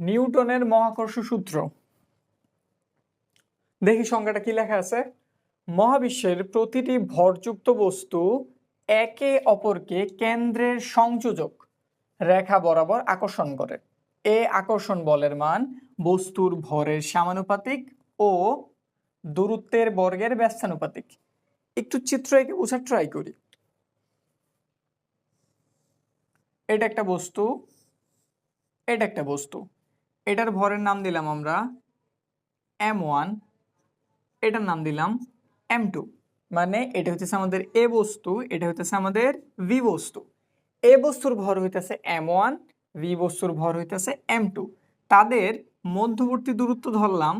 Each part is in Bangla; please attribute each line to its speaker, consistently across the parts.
Speaker 1: নিউটনের মহাকর্ষ সূত্র। দেখি সংজ্ঞাটা কি লেখা আছে? মহাবিশ্বের প্রতিটি ভরযুক্ত বস্তু একে অপরকে কেন্দ্রের সংযোজক, রেখা বরাবর আকর্ষণ করে। এ আকর্ষণ বলের মান বস্তুর ভরের সামানুপাতিক ও দূরত্বের বর্গের ব্যস্তানুপাতিক। একটু চিত্র এঁকে বোঝার ট্রাই করি। এটা একটা বস্তু, এটা একটা বস্তু। এটার ভরের নাম দিলাম আমরা এম ওয়ান, এটার নাম দিলাম এম টু। মানে এটা হচ্ছে আমাদের এ বস্তু, এটা হচ্ছে আমাদের ভি বস্তু। এ বস্তুর ভর হইতেছে এম ওয়ান, ভি বস্তুর ভর হইতেছে এম টু। তাদের মধ্যবর্তী দূরত্ব ধরলাম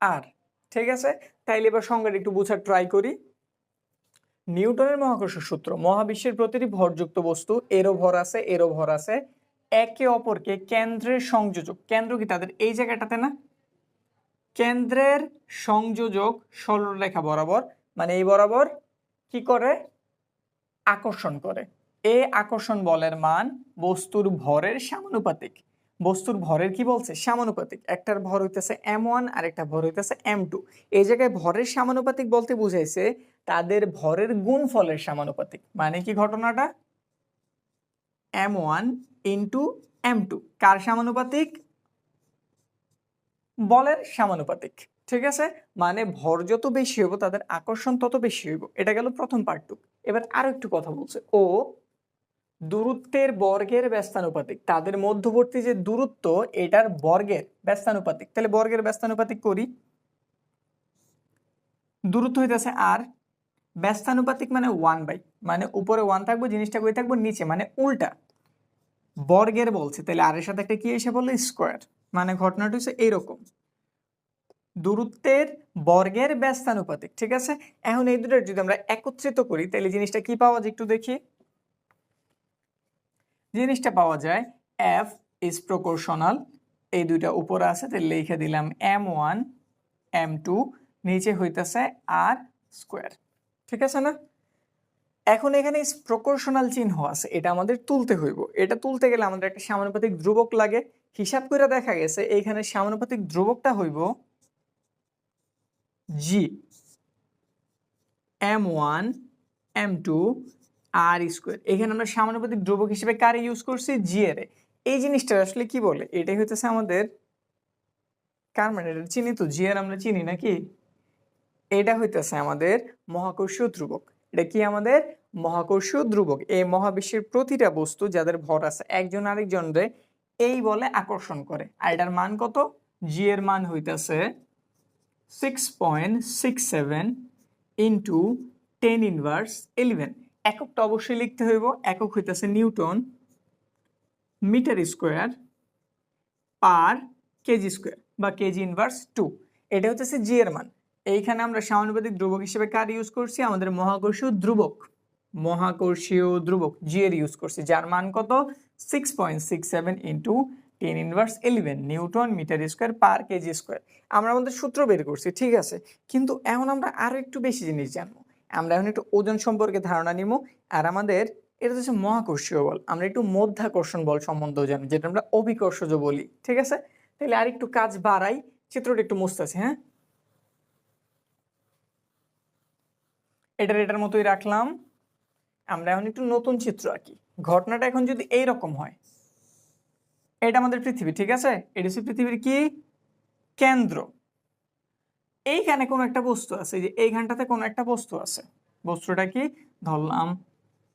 Speaker 1: আর, ঠিক আছে? তাইলে এবার সংজ্ঞাটা একটু বোঝার ট্রাই করি। নিউটনের মহাকর্ষ সূত্র, মহাবিশ্বের প্রতিটি ভরযুক্ত বস্তু, এরও ভর আছে, এরও ভর আছে একে অপরকে কেন্দ্রের সংযোজক। কেন্দ্র কি তাদের? এই জায়গাটাতে না? কেন্দ্রের সংযোজক সরলরেখা বরাবর মানে এই বরাবর কি করে? আকর্ষণ করে। এ আকর্ষণ বলের মান বস্তুর ভরের সামানুপাতিক। বস্তুর ভরের কি বলছে? সামানুপাতিক। একটার ভর হইতেছে এম ওয়ান আর একটা ভর হইতেছে এম টু। এই জায়গায় ভরের সামানুপাতিক বলতে বুঝাইছে তাদের ভরের গুণফলের সামানুপাতিক। মানে কি ঘটনাটা? M one into M two কার সমানুপাতিক? বলের সমানুপাতিক, ঠিক আছে? মানে ভর যত বেশি হইব, তাদের আকর্ষণ তত বেশি হইব। এটা গেল প্রথম পার্টটুক এবার আরও একটু কথা বলছে। ও দূরত্বের বর্গের ব্যস্তানুপাতিক, তাদের মধ্যবর্তী যে দূরত্ব, এটার বর্গের ব্যস্তানুপাতিক। তাহলে বর্গের ব্যস্তানুপাতিক করি। দূরত্ব হইতেছে আর, ব্যস্তানুপাতিক মানে ওয়ান বাই মানে উপরে ওয়ান থাকব, জিনিসটা কই থাকব? নিচে মানে উল্টা। বর্গের বলছে। তাহলে আর এর সাথে একটা কি এসে বলল? স্কোয়ার। মানে ঘটনাটা হচ্ছে এইরকম দূরত্বের বর্গের ব্যস্তানুপাতিক, ঠিক আছে? এখন এই দুটোর যদি আমরা একত্রিত করি, তাহলে জিনিসটা কি পাওয়া যায় একটু দেখি? জিনিসটা পাওয়া যায় এফ ইজ প্রকোশনাল এই দুইটা উপরে আছে, তাহলে লিখে দিলাম এম ওয়ান এম টু নিচে হইতেছে আর স্কোয়ার ঠিক আছে না? এখন এখানে প্রপোর্শনাল চিহ্ন আছে, এটা আমাদের তুলতে হইব। এটা তুলতে গেলে আমাদের একটা সমানুপাতিক ধ্রুবক লাগে। হিসাব করে দেখা গেছে, এইখানে সামানুপাতিক ধ্রুবকটা হইব G M one M two আর স্কোয়ার এখানে আমরা সমানুপাতিক ধ্রুবক হিসেবে কারে ইউজ করছি? জি এর। এই জিনিসটা আসলে কি বলে? এটাই হইতেছে আমাদের কার মানে? চিনি তো জি আর আমরা চিনি নাকি? এটা হইতেছে আমাদের মহাকর্ষীয় ধ্রুবক। এটা কি আমাদের মহাকর্ষীয় ধ্রুবক? এই মহাবিশ্বের প্রতিটা বস্তু যাদের ভর আছে, একজন আরেকজনরে এই বলে আকর্ষণ করে। আর এটার মান কত? জি এর মান হইতেছে six point six seven into ten inverse eleven এককটা অবশ্যই লিখতে হইব, একক হইতেছে newton metre square per KG square বা কেজি ইনভার্স টু এটা হচ্ছে জি এর মান। এইখানে আমরা সমানুপাতিক ধ্রুবক হিসেবে কার ইউজ করছি? আমাদের মহাকর্ষীয় ধ্রুবক। মহাকর্ষীয় ধ্রুবক জি এর ইউজ করছি। যার মান কত? Six point six seven into ten inverse eleven newton metre square per KG square আমরা আমাদের সূত্র বের করছি, ঠিক আছে? কিন্তু এখন আমরা আরও একটু বেশি জিনিস জানব। আমরা এখন একটু ওজন সম্পর্কে ধারণা নিব, আর আমাদের এটা হচ্ছে মহাকর্ষীয় বল। আমরা একটু মধ্যাকর্ষণ বল সম্বন্ধেও জানি যেটা আমরা অভিকর্ষজ বলি, ঠিক আছে? তাহলে আর একটু কাজ বাড়াই, চিত্রটা একটু মুছতেছি হ্যাঁ? এটার এটার মতোই রাখলাম। আমরা এখন একটু নতুন চিত্র আঁকি। ঘটনাটা এখন যদি এই রকম হয়, এটা আমাদের পৃথিবী, ঠিক আছে? এটা হচ্ছে পৃথিবীর কি? কেন্দ্র। এইখানে কোনো একটা বস্তু আছে, এই যে এইখানটাতে কোনো একটা বস্তু আছে। বস্তুটা কি? ধরলাম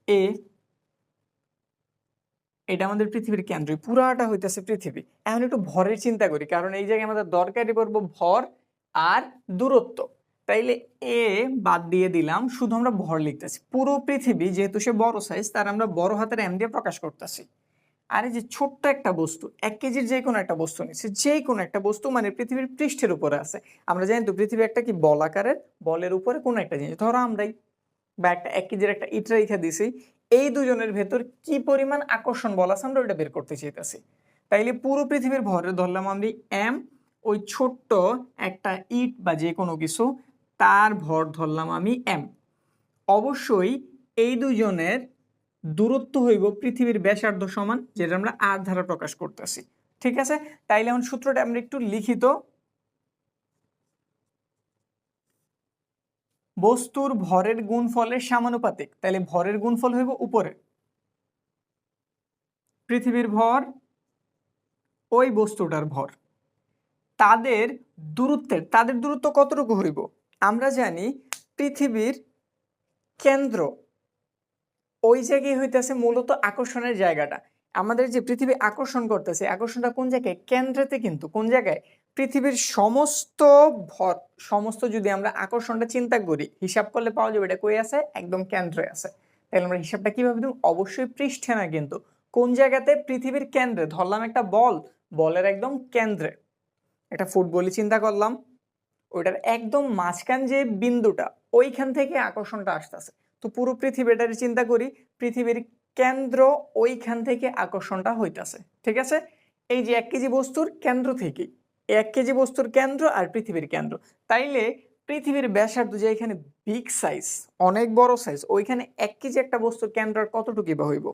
Speaker 1: এ এটা আমাদের পৃথিবীর কেন্দ্র পুরাটা হইতেছে পৃথিবী। এখন একটু ভরের চিন্তা করি, কারণ এই জায়গায় আমাদের দরকারি পড়ব ভর আর দূরত্ব। তাইলে এ বাদ দিয়ে দিলাম, শুধু আমরা ভর লিখতেছি। পুরো পৃথিবী যেহেতু সে বড় সাইজ তার আমরা বড় হাতের এম দিয়ে প্রকাশ করতেছি। আর এই যে ছোট্ট একটা বস্তু, এক কেজির যে কোনো একটা বস্তু নিচ্ছে যে কোনো একটা বস্তু মানে পৃথিবীর পৃষ্ঠের উপরে আছে। আমরা জানি তো পৃথিবী একটা কি বল আকারের, বলের উপরে কোনো একটা জিনিস। ধরো আমরাই বা একটা এক কেজির একটা ইট রেখা দিছি, এই দুজনের ভেতর কি পরিমাণ আকর্ষণ বল আছে আমরা ওইটা বের করতে চাইতেছি। তাইলে পুরো পৃথিবীর ভরে ধরলাম আমি এম ওই ছোট্ট একটা ইট বা যে কোনো কিছু তার ভর ধরলাম আমি এম অবশ্যই এই দুজনের দূরত্ব হইব পৃথিবীর ব্যাসার্ধ সমান, যেটা আমরা আর ধারা প্রকাশ করতেছি। ঠিক আছে? তাইলে এখন সূত্রটা আমরা একটু লিখিত। বস্তুর ভরের গুণফলের সমানুপাতিক। তাইলে ভরের গুণফল হইব উপরে পৃথিবীর ভর ওই বস্তুটার ভর। তাদের দূরত্বের, তাদের দূরত্ব কতটুকু হইব? আমরা জানি পৃথিবীর কেন্দ্র ওই জায়গায় হইতেছে মূলত আকর্ষণের জায়গাটা। আমাদের যে পৃথিবী আকর্ষণ করতেছে, আকর্ষণটা কোন জায়গায়? কেন্দ্রেতে কিন্তু। কোন জায়গায়? পৃথিবীর সমস্ত ভর, সমস্ত যদি আমরা আকর্ষণটা চিন্তা করি, হিসাব করলে পাওয়া যাবে এটা কই আছে? একদম কেন্দ্রে আছে। তাহলে আমরা হিসাবটা কীভাবে দেব? অবশ্যই পৃষ্ঠে না কিন্তু। কোন জায়গাতে? পৃথিবীর কেন্দ্রে। ধরলাম একটা বল। বলের একদম কেন্দ্রে। একটা ফুটবলই চিন্তা করলাম। ওইটার একদম মাঝখান যে বিন্দুটা, ওইখান থেকে আকর্ষণটা আসতেছে। তো পুরো পৃথিবীটার চিন্তা করি, পৃথিবীর কেন্দ্র ওইখান থেকে আকর্ষণটা হইতাছে, ঠিক আছে? এই যে এক কেজি বস্তুর কেন্দ্র থেকেই, এক কেজি বস্তুর কেন্দ্র আর পৃথিবীর কেন্দ্র। তাইলে পৃথিবীর ব্যাসার্ধ যে এখানে বিগ সাইজ অনেক বড় সাইজ ওইখানে এক কেজি একটা বস্তুর কেন্দ্র আর কতটুকু বা হইব?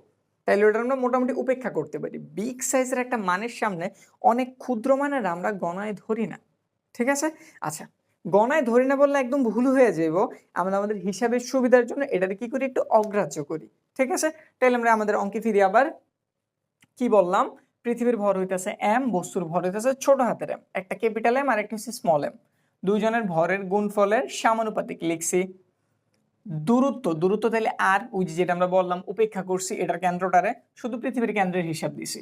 Speaker 1: তাইলে ওটা আমরা মোটামুটি উপেক্ষা করতে পারি। বিগ সাইজের একটা মানের সামনে অনেক ক্ষুদ্র মানের আমরা গণায় ধরি না। ঠিক আছে? আচ্ছা গণায় ধরি না বললে একদম ভুল হয়ে যাব। আমরা আমাদের হিসাবের সুবিধার জন্য এটাকে কি করি? একটু অগ্রাহ্য করি। ঠিক আছে? তাহলে আমরা আমাদের অঙ্কে ফিরি আবার কি বললাম? পৃথিবীর ভর হইতেছে এম বস্তুর ভর হইতেছে ছোট হাতের এম একটা ক্যাপিটাল এম আর একটা হচ্ছে স্মল এম দুইজনের ভরের গুণফলের সমানুপাতিক লিখছি। দূরত্ব দূরত্ব তাহলে আর ওই যেটা আমরা বললাম, উপেক্ষা করছি, এটার কেন্দ্রটারে। শুধু পৃথিবীর কেন্দ্রের হিসাব দিছি।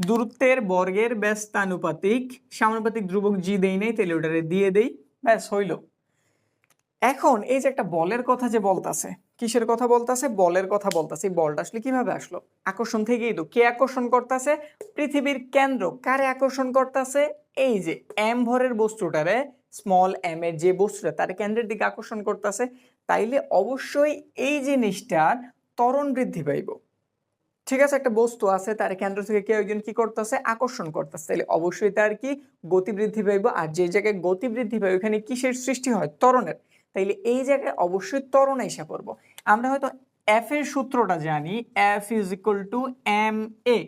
Speaker 1: দূরত্বের বর্গের ব্যস্তানুপাতিক সামানুপাতিক ধ্রুবক জি দেই নেই, তাহলে ওটারে দিয়ে দেই, ব্যাস, হইল। এখন এই যে একটা বলের কথা যে বলতাছে, কিসের কথা বলতাছে? বলের কথা বলতাছে। এই বলটা আসলে কীভাবে আসলো? আকর্ষণ থেকেই তো। কে আকর্ষণ করতেছে? পৃথিবীর কেন্দ্র। কারে আকর্ষণ করতেছে? এই যে এম ভরের বস্তুটারে স্মল এম এর যে বস্তুটা, তার কেন্দ্রের দিকে আকর্ষণ করতেছে। তাইলে অবশ্যই এই জিনিসটার ত্বরণ বৃদ্ধি পাইব। ঠিক আছে, একটা বস্তু আছে, তার কেন্দ্র থেকে কেউ একজন কি করতেছে? আকর্ষণ করতেছে। তাহলে অবশ্যই তার কি গতি বৃদ্ধি পাইব, আর যে জায়গায় গতি বৃদ্ধি পাইব ওখানে কিসের সৃষ্টি হয়? ত্বরণের। তাইলে এই জায়গায় অবশ্যই ত্বরণ এসে করব আমরা হয়তো এফ এর সূত্রটা জানি F is equal to M A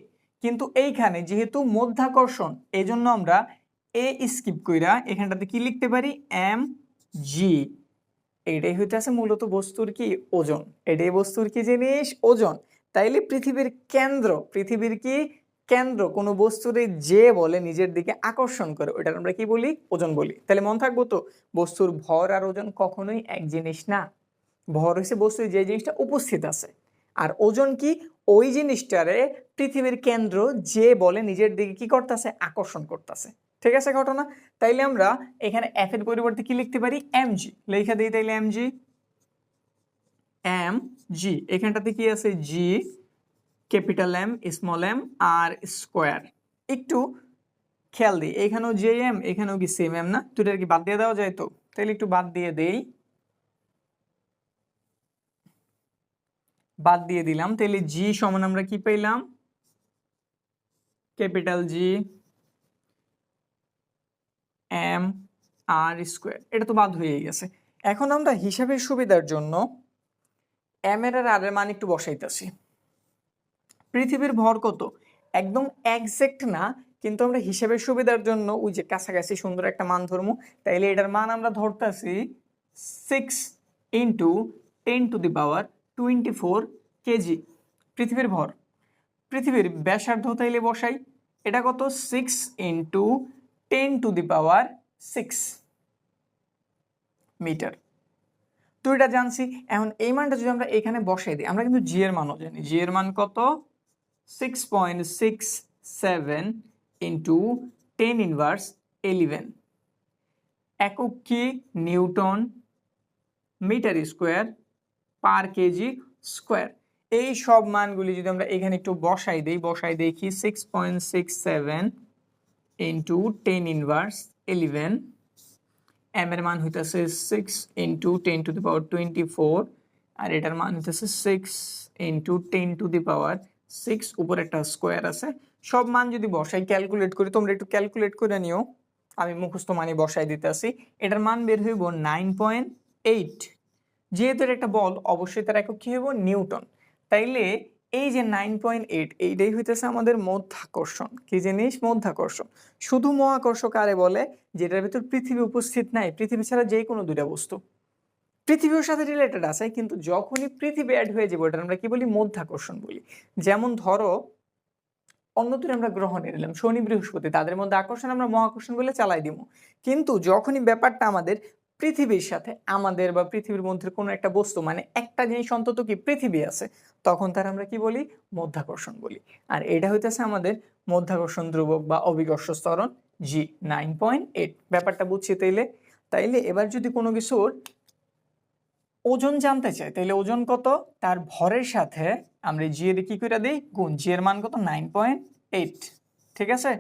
Speaker 1: কিন্তু এইখানে যেহেতু মধ্যাকর্ষণ এই জন্য আমরা এ স্কিপ কইরা এখানটাতে কি লিখতে পারি? এম জি এটাই হইতেছে মূলত বস্তুর কি? ওজন। এটাই বস্তুর কি জিনিস? ওজন। তাইলে পৃথিবীর কেন্দ্র, পৃথিবীর কি কেন্দ্র? কোনো বস্তুরে যে বলে নিজের দিকে আকর্ষণ করে ওইটা আমরা কি বলি? ওজন বলি। তাহলে মন থাকব তো, বস্তুর ভর আর ওজন কখনোই এক জিনিস না। ভর হচ্ছে বস্তু যে জিনিসটা উপস্থিত আছে। আর ওজন কি? ওই জিনিসটারে পৃথিবীর কেন্দ্র যে বলে নিজের দিকে কি করতেছে? আকর্ষণ করতেছে। ঠিক আছে ঘটনা? তাইলে আমরা এখানে এফ এর পরিবর্তে কি লিখতে পারি? এম জি লেখা দিই তাইলে এম জি এম জি এখানটাতে কি আছে? G capital M small M R square একটু খেয়াল দিই, এখানেও জে এম এখানেও কি সেম এম না? দুটার কি বাদ দিয়ে দেওয়া যায় তো? তাহলে একটু বাদ দিয়ে দেই। বাদ দিয়ে দিলাম তাহলে জি সমান আমরা কি পেলাম capital G M R square এটা তো বাদ হয়ে গেছে। এখন আমরা হিসাবের সুবিধার জন্য এম এর আর এর মান একটু বসাইতেছি। পৃথিবীর ভর কত? একদম একজ্যাক্ট না, কিন্তু আমরা হিসাবের সুবিধার জন্য ওই যে কাছাকাছি সুন্দর একটা মান ধরবো। তাইলে এটার মান আমরা ধরতেছি six into ten to the power twenty four KG পৃথিবীর ভর। পৃথিবীর ব্যাসার্ধ তাইলে বসাই, এটা কত? Six into ten to the power six metre তো এটা জানছি, এখন এই মানটা যদি আমরা এখানে বসাই দিই, আমরা কিন্তু জি এর মানও জানি। জি এর মান কত? Six point six seven into ten inverse eleven একক কি? Newton metre square per KG square. এই সব মানগুলি যদি আমরা এখানে একটু বসাই দিই, বসাই দেখি six point six seven into ten inverse eleven M এর মান হইতেছে six into ten to the power twenty four আর এটার মান হইতেছে six into ten to the power six উপরে একটা স্কোয়ার আছে। সব মান যদি বসাই ক্যালকুলেট করি, তোমরা একটু ক্যালকুলেট করে নিও। আমি মুখস্থ মানে বসাই দিতে আসি এটার মান বের হইব নাইন পয়েন্ট এইট যেহেতু একটা বল, অবশ্যই তার একক কী হইব? নিউটন। তাইলে এই যে নাইন পয়েন্ট এইট এইটাই হইতেছে আমাদের মধ্যাকর্ষণ। কি জিনিস? মধ্যাকর্ষণ। শুধু মহাকর্ষ কারে বলে, যেটার ভিতর পৃথিবী উপস্থিত নাই, পৃথিবী ছাড়া যে কোনো দুইটা বস্তু। পৃথিবীর সাথে রিলেটেড আছে, কিন্তু যখনই পৃথিবী অ্যাড হয়ে যাবে ওটা আমরা কি বলি? মধ্যাকর্ষণ বলি। যেমন ধরো, অন্য দুটো আমরা গ্রহ নিয়ে নিলাম, শনি বৃহস্পতি, তাদের মধ্যে আকর্ষণ আমরা মহাকর্ষণ বলে চালাই দিব। কিন্তু যখনই ব্যাপারটা আমাদের পৃথিবীর সাথে, আমাদের বা পৃথিবীর মধ্যে কোনো একটা বস্তু মানে একটা জিনিস অন্তত কি পৃথিবী আছে, তখন তার আমরা কি বলি? মধ্যাকর্ষণ বলি। আর এটা হইতেছে আমাদের মধ্যাকর্ষণ ধ্রুবক বা অবিকর্ষ স্তরণ জি নাইন পয়েন্ট এইট। ব্যাপারটা বুঝছি তাইলে? তাইলে এবার যদি কোনো কিছুর ওজন জানতে চাই তাহলে ওজন কত? তার ভরের সাথে আমরা জি এর কি করে দিই? গুণ জি এর মান কত? Nine point eight. ঠিক আছে?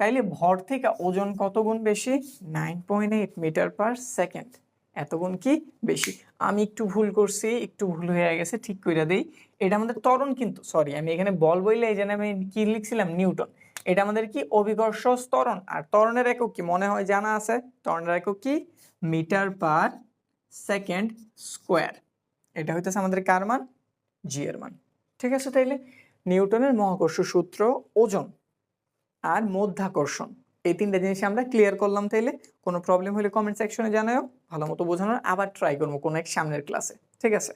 Speaker 1: তাইলে ভর থেকে ওজন কত গুণ বেশি? Nine point eight metre per second এত গুণ কি বেশি? আমি একটু ভুল করছি, একটু ভুল হয়ে গেছে, ঠিক করে দিই। এটা আমাদের ত্বরণ কিন্তু সরি আমি এখানে বল বইলে এই জন্য আমি কি লিখছিলাম? নিউটন। এটা আমাদের কি? অভিকর্ষ ত্বরণ। আর ত্বরণের একক কি? মনে হয় জানা আছে। ত্বরণের একক কি? মিটার পার সেকেন্ড স্কোয়ার এটা হইতেছে আমাদের কার মান? জি এর মান। ঠিক আছে তাইলে? নিউটনের মহাকর্ষ সূত্র ওজন। আর মধ্যাকর্ষণ। এই তিনটা জিনিস আমরা ক্লিয়ার করলাম তাইলে। কোনো প্রবলেম হলে কমেন্ট সেকশনে জানাও ভালো মতো বোঝানোর। আবার ট্রাই করব কোনো এক সামনের ক্লাসে ঠিক আছে?